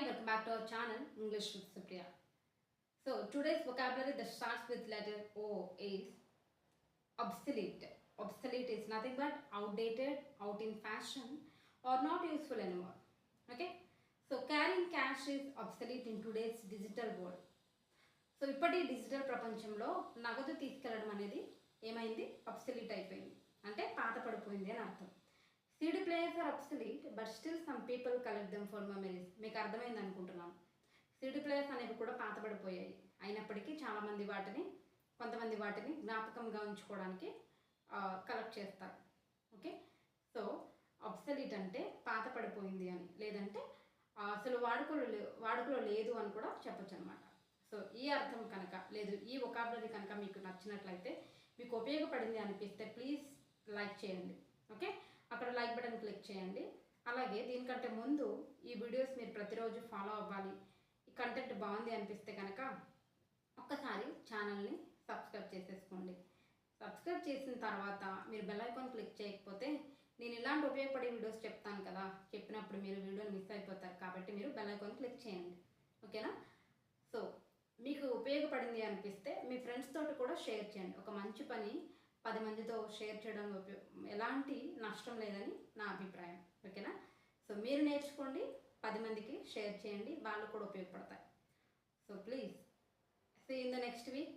welcome back to our channel English with Supriya. So today's vocabulary that starts with letter O is obsolete. Obsolete is nothing but outdated, out in fashion, or not useful anymore. Okay? So carrying cash is obsolete in today's digital world. So ఇప్పటి digital ప్రపంచంలో నగదు తీసుకెళ్ళడం అనేది ఏమైంది obsolete అయిపోయింది అంటే పాత పడిపోయింది అని అర్థం CD players are obsolete but still some people collect them for memories మీకు అర్థమైంది అనుకుంటున్నాను. సిటీ ప్లేయర్స్ అనేవి కూడా పాతబడిపోయాయి. అయినప్పటికీ చాలామంది వాటిని కొంతమంది వాటిని జ్ఞాపకంగా ఉంచుకోవడానికి కలెక్ట్ చేస్తారు. ఓకే సో అబ్సలీట్ అంటే పాత పడిపోయింది అని. లేదంటే అసలు వాడుకలో లే- వాడుకలో లేదు అని కూడా చెప్పొచ్చు అనమాట సో ఈ అర్థం కనుక లేదు ఈ ఒకాబులరీ కనుక మీకు నచ్చినట్లయితే మీకు ఉపయోగపడింది అనిపిస్తే ప్లీజ్ లైక్ చేయండి. ఓకే అక్కడ లైక్ బటన్ క్లిక్ చేయండి. అలాగే దీనికంటే ముందు ఈ వీడియోస్ మీరు ప్రతిరోజు ఫాలో అవ్వాలి. ఈ కంటెంట్ బాగుంది అనిపిస్తే కనుక ఒక్కసారి ఛానల్ని సబ్స్క్రైబ్ చేసేసుకోండి. సబ్స్క్రైబ్ చేసిన తర్వాత మీరు బెల్ ఐకాన్ క్లిక్ చేయకపోతే నేను ఇలాంటి ఉపయోగపడే వీడియోస్ చెప్తాను కదా. చెప్పినప్పుడు మీరు వీడియోని మిస్ అయిపోతారు కాబట్టి మీరు బెల్ ఐకాన్ క్లిక్ చేయండి. ఓకేనా? సో మీకు ఉపయోగపడింది అనిపిస్తే మీ ఫ్రెండ్స్ తోటి కూడా షేర్ చేయండి. ఒక మంచి పని పది మందితో షేర్ చేయడం ఎలాంటి నష్టం లేదని నా అభిప్రాయం. ఓకేనా? సో మీరు నేర్చుకోండి పది మందికి షేర్ చేయండి వాళ్ళు కూడా ఉపయోగపడతాయి. So please see in the next week